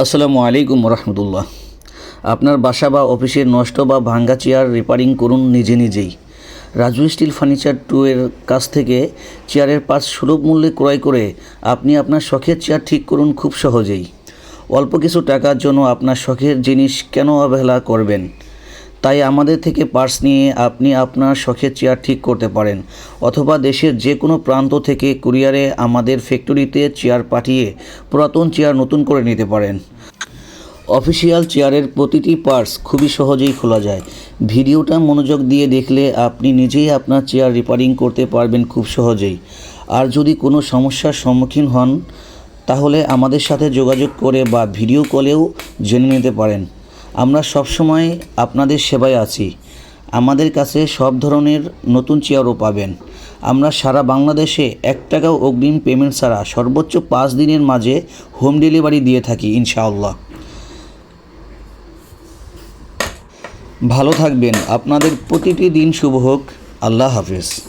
আসসালামু আলাইকুম রহমতুল্লাহ আপনার বাসা বা অফিসের নষ্ট বা ভাঙ্গা চেয়ার রিপেয়ারিং করুন নিজে নিজেই। রাজু স্টিল ফার্নিচার টু এর কাছ থেকে চেয়ারের পাঁচ সুলভ মূল্যে ক্রয় করে আপনি আপনার শখের চেয়ার ঠিক করুন খুব সহজেই। অল্প কিছু টাকার জন্য আপনার শখের জিনিস কেন অবহেলা করবেন? তাই আমাদের থেকে পার্স নিয়ে আপনি আপনার শখের চেয়ার ঠিক করতে পারেন। অথবা দেশের যে কোনো প্রান্ত থেকে কুরিয়ারে আমাদের ফ্যাক্টরিতে চেয়ার পাঠিয়ে পুরাতন চেয়ার নতুন করে নিতে পারেন। অফিসিয়াল চেয়ারের প্রতিটি পার্টস খুবই সহজেই খোলা যায়। ভিডিওটা মনোযোগ দিয়ে দেখলে আপনি নিজেই আপনার চেয়ার রিপেয়ারিং করতে পারবেন খুব সহজেই। আর যদি কোনো সমস্যার সম্মুখীন হন, তাহলে আমাদের সাথে যোগাযোগ করে বা ভিডিও কলেও জেনে নিতে পারেন। আমরা সবসময় আপনাদের সেবায় আছি। আমাদের কাছে সব ধরনের নতুন চেয়ারও পাবেন। আমরা সারা বাংলাদেশে এক টাকাও অগ্রিম পেমেন্ট ছাড়া সর্বোচ্চ পাঁচ দিনের মাঝে হোম ডেলিভারি দিয়ে থাকি, ইনশাআল্লাহ। ভালো থাকবেন। আপনাদের প্রতিটি দিন শুভ হোক। আল্লাহ হাফেজ।